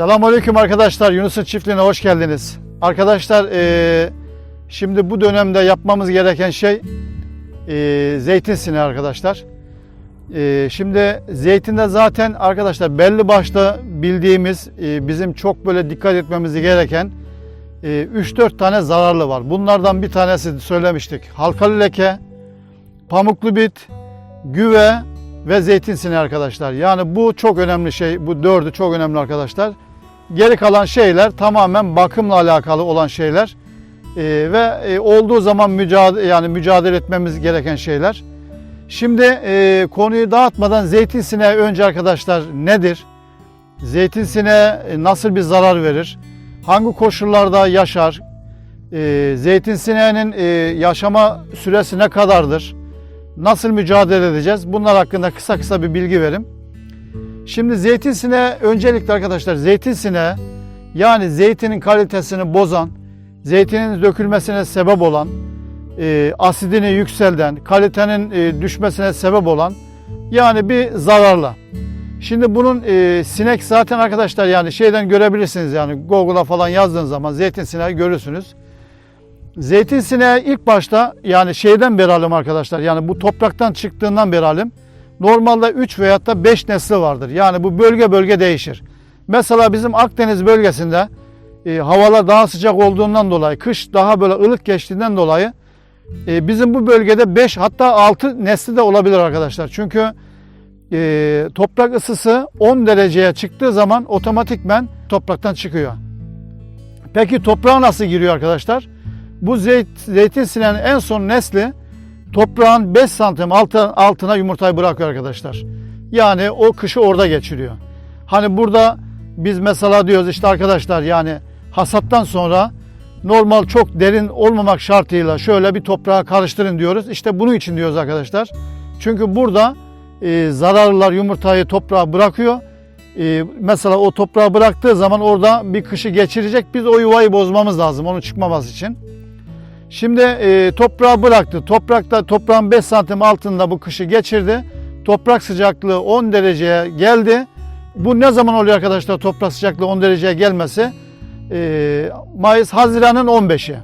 Selamünaleyküm arkadaşlar. Yunus'un çiftliğine hoş geldiniz. Arkadaşlar eee, şimdi bu dönemde yapmamız gereken şey eee, zeytin sineği arkadaşlar. Eee, şimdi zeytinde zaten arkadaşlar belli başlı bildiğimiz eee, bizim çok böyle dikkat etmemiz gereken eee, 3-4 tane zararlı var. Bunlardan bir tanesi söylemiştik. Halkalı leke, pamuklu bit, güve ve zeytin sineği arkadaşlar. Yani bu çok önemli şey. Bu dördü çok önemli arkadaşlar. Geri kalan şeyler tamamen bakımla alakalı olan şeyler Ee, ve e, olduğu zaman mücadele yani mücadele etmemiz gereken şeyler. Şimdi e, konuyu dağıtmadan zeytin sineği önce arkadaşlar nedir? Zeytin sineği e, nasıl bir zarar verir? Hangi koşullarda yaşar? E, zeytin sineğinin e, yaşama süresi ne kadardır? Nasıl mücadele edeceğiz? Bunlar hakkında kısa kısa bir bilgi verim. Şimdi zeytin sineği öncelikle arkadaşlar zeytin sineği yani zeytinin kalitesini bozan, zeytinin dökülmesine sebep olan, e, asidini yükselten, kalitenin e, düşmesine sebep olan yani bir zararla. Şimdi bunun e, sinek zaten arkadaşlar yani şeyden görebilirsiniz yani Google'a falan yazdığın zaman zeytin sineği görürsünüz. Zeytin sineği ilk başta yani şeyden beri alim arkadaşlar yani bu topraktan çıktığından beri alim. Normalde 3 veyahut da 5 nesli vardır. Yani bu bölge bölge değişir. Mesela bizim Akdeniz bölgesinde e, havalar daha sıcak olduğundan dolayı, kış daha böyle ılık geçtiğinden dolayı e, bizim bu bölgede 5 hatta 6 nesli de olabilir arkadaşlar. Çünkü e, toprak ısısı 10 dereceye çıktığı zaman otomatikmen topraktan çıkıyor. Peki toprağa nasıl giriyor arkadaşlar? Bu zeyt, zeytin sineğinin en son nesli toprağın 5 santim altı, altına yumurtayı bırakıyor arkadaşlar. Yani o kışı orada geçiriyor. Hani burada biz mesela diyoruz işte arkadaşlar yani hasattan sonra normal çok derin olmamak şartıyla şöyle bir toprağa karıştırın diyoruz. İşte bunun için diyoruz arkadaşlar. Çünkü burada e, zararlılar yumurtayı toprağa bırakıyor. E, mesela o toprağa bıraktığı zaman orada bir kışı geçirecek. Biz o yuvayı bozmamız lazım onun çıkmaması için. Şimdi e, toprağı bıraktı. Toprakta toprağın 5 santim altında bu kışı geçirdi. Toprak sıcaklığı 10 dereceye geldi. Bu ne zaman oluyor arkadaşlar toprak sıcaklığı 10 dereceye gelmesi? E, Mayıs Haziran'ın 15'i.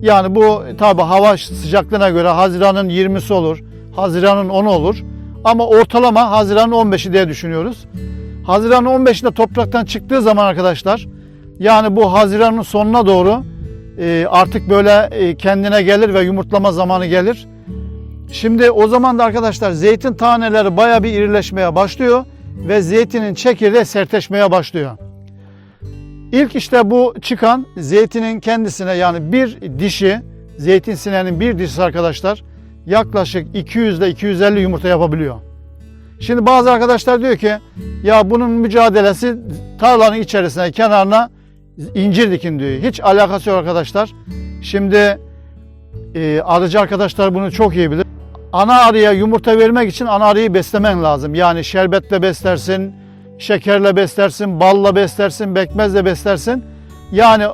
Yani bu tabi hava sıcaklığına göre Haziran'ın 20'si olur. Haziran'ın 10'u olur. Ama ortalama Haziran'ın 15'i diye düşünüyoruz. Haziran'ın 15'inde topraktan çıktığı zaman arkadaşlar yani bu Haziran'ın sonuna doğru e, artık böyle e, kendine gelir ve yumurtlama zamanı gelir. Şimdi o zaman da arkadaşlar zeytin taneleri baya bir irileşmeye başlıyor ve zeytinin çekirdeği sertleşmeye başlıyor. İlk işte bu çıkan zeytinin kendisine yani bir dişi, zeytin sineğinin bir dişisi arkadaşlar yaklaşık 200 ile 250 yumurta yapabiliyor. Şimdi bazı arkadaşlar diyor ki ya bunun mücadelesi tarlanın içerisine, kenarına incir dikin diyor. Hiç alakası yok arkadaşlar. Şimdi e, arıcı arkadaşlar bunu çok iyi bilir. Ana arıya yumurta vermek için ana arıyı beslemen lazım. Yani şerbetle beslersin, şekerle beslersin, balla beslersin, bekmezle beslersin. Yani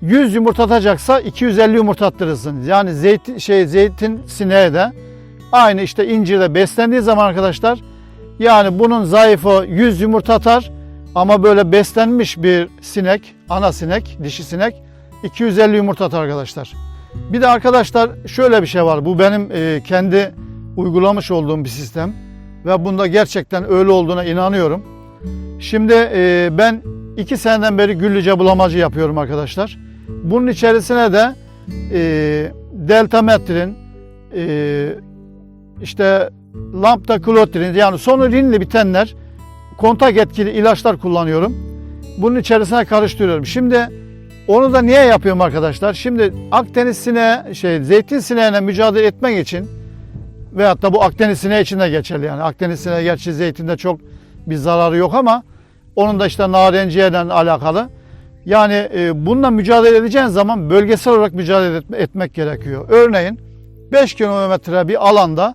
100 yumurta atacaksa 250 yumurta attırırsın. Yani zeytin, şey, zeytin sineği de aynı işte incirle beslendiği zaman arkadaşlar yani bunun zayıfı 100 yumurta atar ama böyle beslenmiş bir sinek, ana sinek, dişi sinek 250 yumurta atar arkadaşlar. Bir de arkadaşlar şöyle bir şey var. Bu benim e, kendi uygulamış olduğum bir sistem ve bunda gerçekten öyle olduğuna inanıyorum. Şimdi e, ben iki seneden beri güllüce bulamacı yapıyorum arkadaşlar. Bunun içerisine de e, deltametrin, e, işte lambda klotrin yani sonu rinli bitenler kontak etkili ilaçlar kullanıyorum. Bunun içerisine karıştırıyorum. Şimdi onu da niye yapıyorum arkadaşlar? Şimdi Akdeniz sineği, şey zeytin sineğine mücadele etmek için veyahut da bu Akdeniz sineği için de geçerli yani. Akdeniz sineği gerçi zeytinde çok bir zararı yok ama onun da işte narenciyeyle alakalı. Yani e, bununla mücadele edeceğin zaman bölgesel olarak mücadele etme, etmek gerekiyor. Örneğin 5 kilometre bir alanda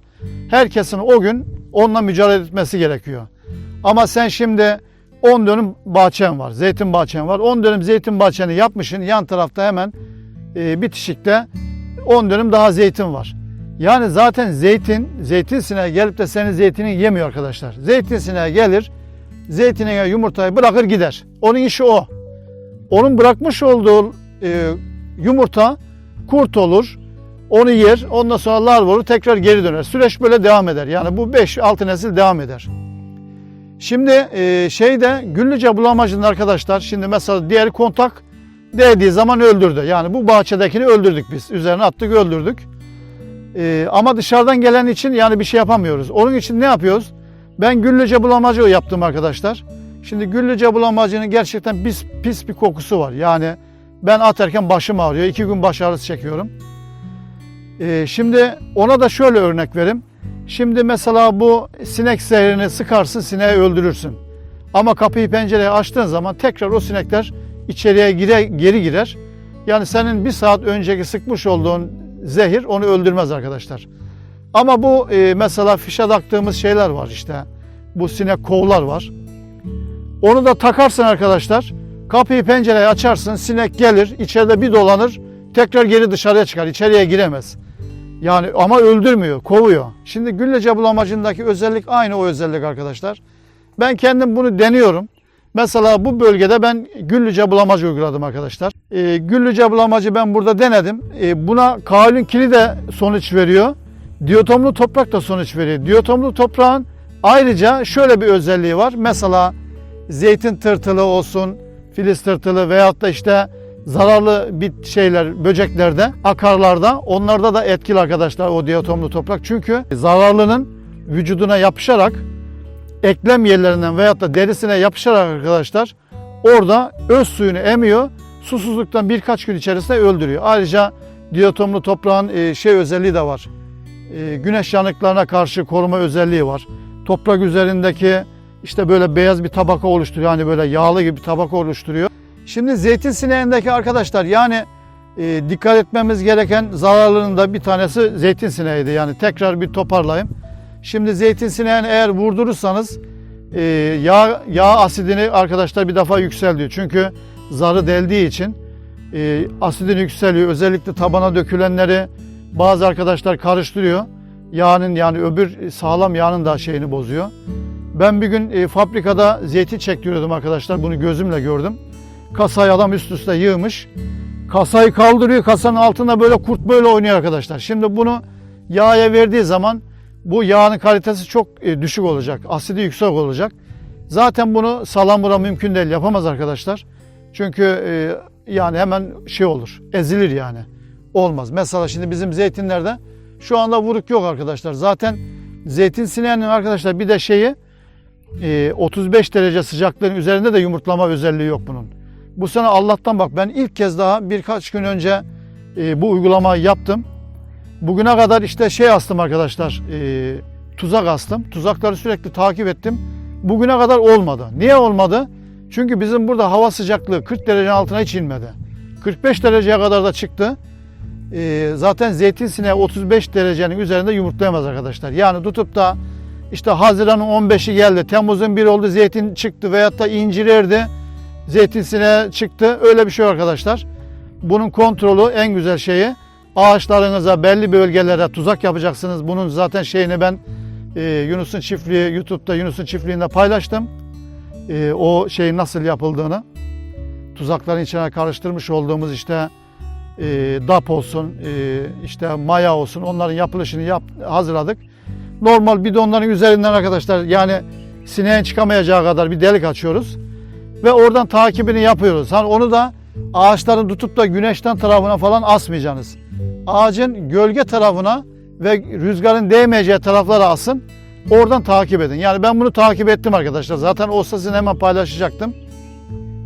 herkesin o gün onunla mücadele etmesi gerekiyor. Ama sen şimdi 10 dönüm bahçen var, zeytin bahçen var. 10 dönüm zeytin bahçeni yapmışsın, yan tarafta hemen e, bitişikte 10 dönüm daha zeytin var. Yani zaten zeytin, zeytin sineği gelip de senin zeytinin yemiyor arkadaşlar. Zeytin sineği gelir, zeytinliğe yumurtayı bırakır gider. Onun işi o. Onun bırakmış olduğu e, yumurta kurt olur. Onu yer. Ondan sonra larva olur. Tekrar geri döner. Süreç böyle devam eder. Yani bu 5-6 nesil devam eder. Şimdi e, şeyde güllüce bulamacının arkadaşlar şimdi mesela diğer kontak değdiği zaman öldürdü. Yani bu bahçedekini öldürdük biz. Üzerine attık öldürdük. E, ama dışarıdan gelen için yani bir şey yapamıyoruz. Onun için ne yapıyoruz? Ben güllüce bulamacı yaptım arkadaşlar. Şimdi güllüce bulamacının gerçekten pis, pis bir kokusu var. Yani ben atarken başım ağrıyor. iki gün baş ağrısı çekiyorum. E, şimdi ona da şöyle örnek vereyim. Şimdi mesela bu sinek zehrini sıkarsın sineği öldürürsün. Ama kapıyı pencereyi açtığın zaman tekrar o sinekler içeriye gire, geri girer. Yani senin bir saat önceki sıkmış olduğun zehir onu öldürmez arkadaşlar. Ama bu e, mesela fişe taktığımız şeyler var işte. Bu sinek kovlar var. Onu da takarsın arkadaşlar. Kapıyı pencereyi açarsın sinek gelir içeride bir dolanır tekrar geri dışarıya çıkar içeriye giremez. Yani ama öldürmüyor, kovuyor. Şimdi güllece bulamacındaki özellik aynı o özellik arkadaşlar. Ben kendim bunu deniyorum. Mesela bu bölgede ben güllüce bulamacı uyguladım arkadaşlar. E, güllüce bulamacı ben burada denedim. E, buna kaolin kili de sonuç veriyor. Diyotomlu toprak da sonuç veriyor. Diyotomlu toprağın ayrıca şöyle bir özelliği var. Mesela zeytin tırtılı olsun, filiz tırtılı veyahut da işte zararlı bit şeyler, böceklerde, akarlarda onlarda da etkili arkadaşlar o diatomlu toprak. Çünkü zararlının vücuduna yapışarak eklem yerlerinden veyahut da derisine yapışarak arkadaşlar orada öz suyunu emiyor. Susuzluktan birkaç gün içerisinde öldürüyor. Ayrıca diatomlu toprağın e, şey özelliği de var. E, Güneş yanıklarına karşı koruma özelliği var. Toprak üzerindeki işte böyle beyaz bir tabaka oluşturuyor. Hani böyle yağlı gibi bir tabaka oluşturuyor. Şimdi zeytin sineğindeki arkadaşlar yani e, dikkat etmemiz gereken zararlarında bir tanesi zeytin sineğiydi. Yani tekrar bir toparlayayım. Şimdi zeytin sineğini eğer vurdurursanız e, yağ, yağ asidini arkadaşlar bir defa yükseltiyor. Çünkü zarı deldiği için e, asidini yükseliyor. Özellikle tabana dökülenleri bazı arkadaşlar karıştırıyor. Yağının yani öbür sağlam yağının da şeyini bozuyor. Ben bir gün e, fabrikada zeytin çektiriyordum arkadaşlar. Bunu gözümle gördüm. Kasayı adam üst üste yığmış. Kasayı kaldırıyor. Kasanın altında böyle kurt böyle oynuyor arkadaşlar. Şimdi bunu yağa verdiği zaman bu yağın kalitesi çok e, düşük olacak. Asidi yüksek olacak. Zaten bunu salamura mümkün değil. Yapamaz arkadaşlar. Çünkü e, yani hemen şey olur. Ezilir yani. Olmaz. Mesela şimdi bizim zeytinlerde şu anda vuruk yok arkadaşlar. Zaten zeytin sineğinin arkadaşlar bir de şeyi e, 35 derece sıcaklığın üzerinde de yumurtlama özelliği yok bunun. Bu sene Allah'tan bak ben ilk kez daha birkaç gün önce e, bu uygulamayı yaptım. Bugüne kadar işte şey astım arkadaşlar, e, tuzak astım. Tuzakları sürekli takip ettim. Bugüne kadar olmadı. Niye olmadı? Çünkü bizim burada hava sıcaklığı 40 derecenin altına hiç inmedi. 45 dereceye kadar da çıktı. E, zaten zeytin sineği 35 derecenin üzerinde yumurtlayamaz arkadaşlar. Yani tutup da işte Haziran'ın 15'i geldi, Temmuz'un 1 oldu zeytin çıktı veyahut da incir erdi zeytin sineği çıktı. Öyle bir şey arkadaşlar. Bunun kontrolü en güzel şeyi ağaçlarınıza belli bölgelere tuzak yapacaksınız. Bunun zaten şeyini ben e, Yunus'un çiftliği YouTube'da Yunus'un çiftliğinde paylaştım. E, o şeyin nasıl yapıldığını. Tuzakların içine karıştırmış olduğumuz işte e, DAP olsun, e, işte maya olsun onların yapılışını yap, hazırladık. Normal bidonların üzerinden arkadaşlar yani sineğin çıkamayacağı kadar bir delik açıyoruz ve oradan takibini yapıyoruz. Hani onu da ağaçların tutup da güneşten tarafına falan asmayacaksınız. Ağacın gölge tarafına ve rüzgarın değmeyeceği taraflara asın. Oradan takip edin. Yani ben bunu takip ettim arkadaşlar. Zaten olsa sizinle hemen paylaşacaktım.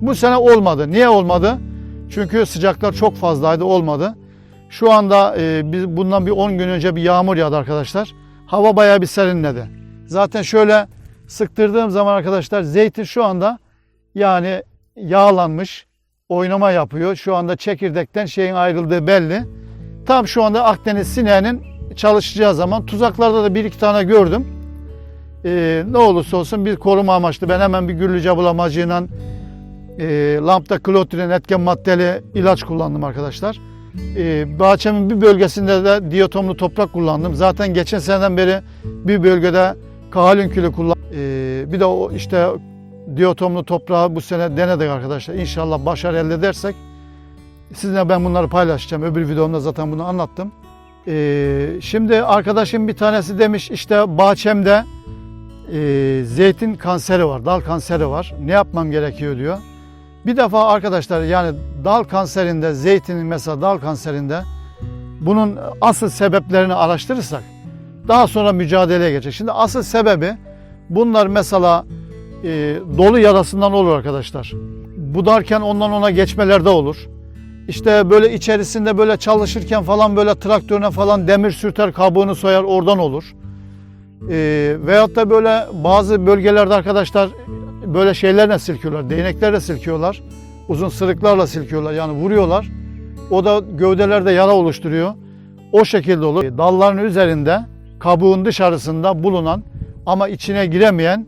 Bu sene olmadı. Niye olmadı? Çünkü sıcaklar çok fazlaydı olmadı. Şu anda e, biz bundan bir 10 gün önce bir yağmur yağdı arkadaşlar. Hava bayağı bir serinledi. Zaten şöyle sıktırdığım zaman arkadaşlar zeytin şu anda yani yağlanmış, oynama yapıyor. Şu anda çekirdekten şeyin ayrıldığı belli. Tam şu anda Akdeniz sineğinin çalışacağı zaman tuzaklarda da bir iki tane gördüm. Ee, ne olursa olsun bir koruma amaçlı ben hemen bir güllüce bulamacıyla e, lambda klotrin etken maddeli ilaç kullandım arkadaşlar. E, bahçemin bir bölgesinde de diyotomlu toprak kullandım. Zaten geçen seneden beri bir bölgede kahalin külü kullandım. E, bir de o işte diyotomlu toprağı bu sene denedik arkadaşlar. İnşallah başarı elde edersek sizinle ben bunları paylaşacağım. Öbür videomda zaten bunu anlattım. Ee, şimdi arkadaşım bir tanesi demiş işte bahçemde e, zeytin kanseri var, dal kanseri var. Ne yapmam gerekiyor diyor. Bir defa arkadaşlar yani dal kanserinde, zeytinin mesela dal kanserinde bunun asıl sebeplerini araştırırsak daha sonra mücadeleye geçecek. Şimdi asıl sebebi bunlar mesela e, dolu yarasından olur arkadaşlar. Budarken ondan ona geçmelerde olur. İşte böyle içerisinde böyle çalışırken falan böyle traktörüne falan demir sürter kabuğunu soyar oradan olur. E, veyahut da böyle bazı bölgelerde arkadaşlar böyle şeylerle silkiyorlar. Değneklerle silkiyorlar. Uzun sırıklarla silkiyorlar yani vuruyorlar. O da gövdelerde yara oluşturuyor. O şekilde olur. Dalların üzerinde kabuğun dışarısında bulunan ama içine giremeyen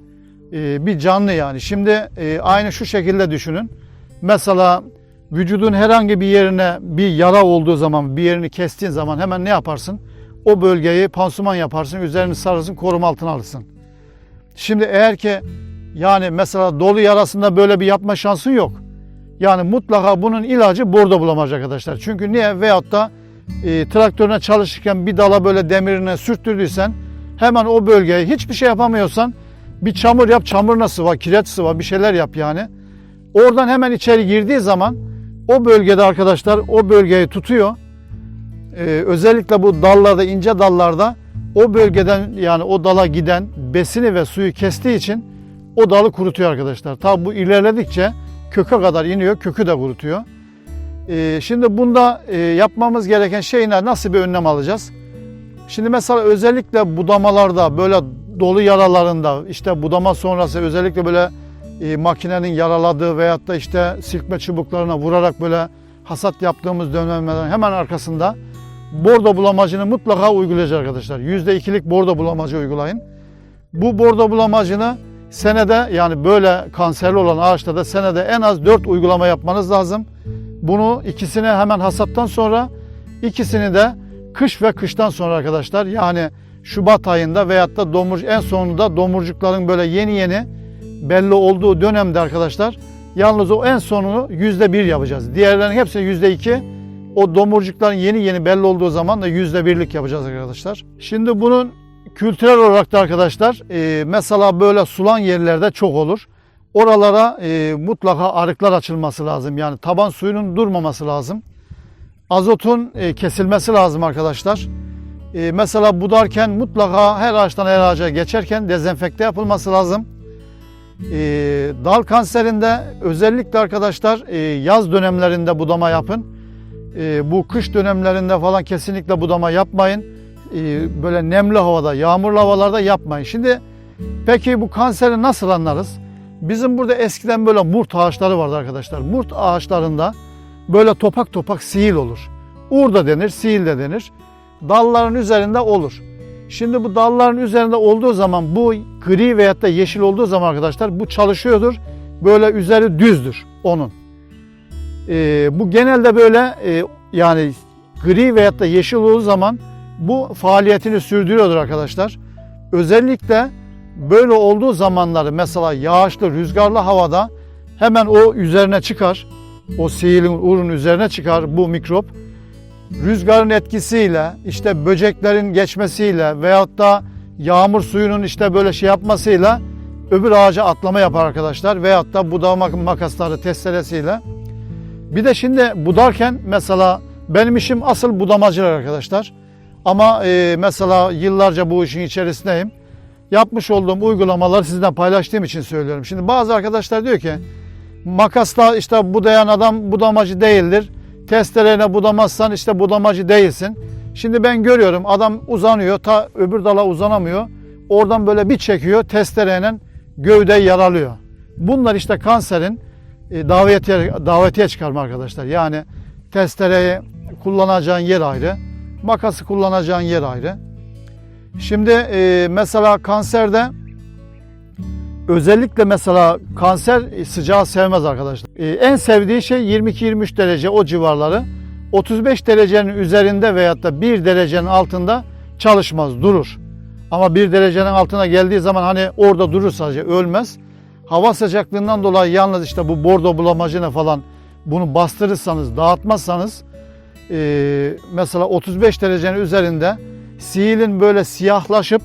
e, bir canlı yani. Şimdi e, aynı şu şekilde düşünün. Mesela vücudun herhangi bir yerine bir yara olduğu zaman, bir yerini kestiğin zaman hemen ne yaparsın? O bölgeyi pansuman yaparsın, üzerini sarırsın, koruma altına alırsın. Şimdi eğer ki yani mesela dolu yarasında böyle bir yapma şansın yok. Yani mutlaka bunun ilacı bordo bulamacı arkadaşlar. Çünkü niye? Veyahut da e, traktörüne çalışırken bir dala böyle demirine sürttürdüysen hemen o bölgeye hiçbir şey yapamıyorsan bir çamur yap, çamuruna sıva, kireç sıva bir şeyler yap yani. Oradan hemen içeri girdiği zaman o bölgede arkadaşlar o bölgeyi tutuyor. Ee, özellikle bu dallarda, ince dallarda o bölgeden yani o dala giden besini ve suyu kestiği için o dalı kurutuyor arkadaşlar. Tabi bu ilerledikçe köke kadar iniyor, kökü de kurutuyor. Ee, şimdi bunda e, yapmamız gereken şey ne? Nasıl bir önlem alacağız? Şimdi mesela özellikle budamalarda böyle dolu yaralarında işte budama sonrası özellikle böyle e, makinenin yaraladığı veyahut da işte silkme çubuklarına vurarak böyle hasat yaptığımız dönemlerin hemen arkasında bordo bulamacını mutlaka uygulayacağız arkadaşlar. %2'lik bordo bulamacı uygulayın. Bu bordo bulamacını senede yani böyle kanserli olan ağaçlarda senede en az 4 uygulama yapmanız lazım. Bunu ikisini hemen hasattan sonra ikisini de kış ve kıştan sonra arkadaşlar yani Şubat ayında veyahut da domur en sonunda domurcukların böyle yeni yeni belli olduğu dönemde arkadaşlar yalnız o en sonunu yüzde bir yapacağız. Diğerlerinin hepsini yüzde iki. O domurcukların yeni yeni belli olduğu zaman da yüzde birlik yapacağız arkadaşlar. Şimdi bunun kültürel olarak da arkadaşlar e, mesela böyle sulan yerlerde çok olur. Oralara e, mutlaka arıklar açılması lazım. Yani taban suyunun durmaması lazım. Azotun e, kesilmesi lazım arkadaşlar. E, mesela budarken mutlaka her ağaçtan her ağaca geçerken dezenfekte yapılması lazım. E, dal kanserinde özellikle arkadaşlar e, yaz dönemlerinde budama yapın. E, bu kış dönemlerinde falan kesinlikle budama yapmayın. Böyle nemli havada, yağmurlu havalarda yapmayın. Şimdi peki bu kanseri nasıl anlarız? Bizim burada eskiden böyle murt ağaçları vardı arkadaşlar. Murt ağaçlarında böyle topak topak sihil olur. Uğur da denir, sihil de denir. Dalların üzerinde olur. Şimdi bu dalların üzerinde olduğu zaman bu gri veyahut da yeşil olduğu zaman arkadaşlar bu çalışıyordur. Böyle üzeri düzdür onun. Ee, bu genelde böyle e, yani gri veyahut da yeşil olduğu zaman bu faaliyetini sürdürüyordur arkadaşlar. Özellikle böyle olduğu zamanları mesela yağışlı, rüzgarlı havada hemen o üzerine çıkar. O sihirli uğrun üzerine çıkar bu mikrop. Rüzgarın etkisiyle, işte böceklerin geçmesiyle veyahut da yağmur suyunun işte böyle şey yapmasıyla öbür ağaca atlama yapar arkadaşlar. Veyahut da budama makasları testeresiyle. Bir de şimdi budarken mesela benim işim asıl budamacılar arkadaşlar. Ama e, mesela yıllarca bu işin içerisindeyim. Yapmış olduğum uygulamaları sizinle paylaştığım için söylüyorum. Şimdi bazı arkadaşlar diyor ki makasla işte budayan adam budamacı değildir. Testereyle budamazsan işte budamacı değilsin. Şimdi ben görüyorum adam uzanıyor ta öbür dala uzanamıyor. Oradan böyle bir çekiyor testereyle gövdeyi yaralıyor. Bunlar işte kanserin e, davetiye, davetiye çıkarma arkadaşlar. Yani testereyi kullanacağın yer ayrı. Makası kullanacağın yer ayrı. Şimdi e, mesela kanserde özellikle mesela kanser sıcağı sevmez arkadaşlar. E, en sevdiği şey 22-23 derece o civarları. 35 derecenin üzerinde veyahut da 1 derecenin altında çalışmaz, durur. Ama 1 derecenin altına geldiği zaman hani orada durur sadece ölmez. Hava sıcaklığından dolayı yalnız işte bu bordo bulamacına falan bunu bastırırsanız, dağıtmazsanız e, mesela 35 derecenin üzerinde siilin böyle siyahlaşıp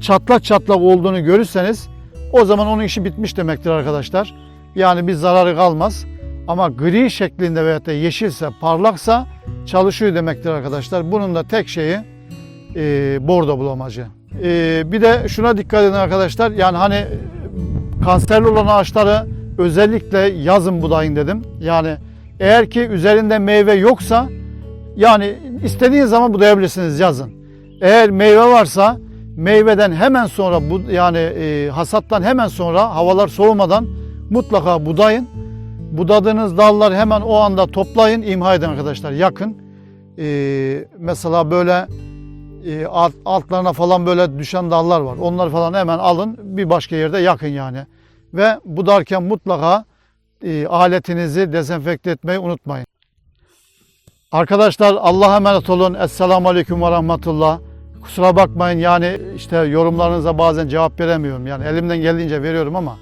çatlak çatlak olduğunu görürseniz o zaman onun işi bitmiş demektir arkadaşlar. Yani bir zararı kalmaz. Ama gri şeklinde veyahut da yeşilse, parlaksa çalışıyor demektir arkadaşlar. Bunun da tek şeyi e, bordo bulamacı. E, bir de şuna dikkat edin arkadaşlar. Yani hani kanserli olan ağaçları özellikle yazın budayın dedim. Yani eğer ki üzerinde meyve yoksa yani istediğiniz zaman budayabilirsiniz yazın. Eğer meyve varsa meyveden hemen sonra bu yani e, hasattan hemen sonra havalar soğumadan mutlaka budayın. Budadığınız dallar hemen o anda toplayın, imha edin arkadaşlar. Yakın. E, mesela böyle e, alt, altlarına falan böyle düşen dallar var. Onları falan hemen alın, bir başka yerde yakın yani. Ve budarken mutlaka e, aletinizi dezenfekte etmeyi unutmayın. Arkadaşlar Allah'a emanet olun. Esselamu Aleyküm ve Rahmetullah. Kusura bakmayın yani işte yorumlarınıza bazen cevap veremiyorum. Yani elimden geldiğince veriyorum ama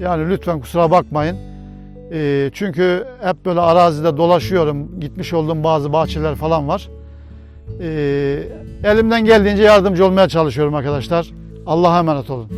yani lütfen kusura bakmayın. Ee, çünkü hep böyle arazide dolaşıyorum. Gitmiş olduğum bazı bahçeler falan var. Ee, elimden geldiğince yardımcı olmaya çalışıyorum arkadaşlar. Allah'a emanet olun.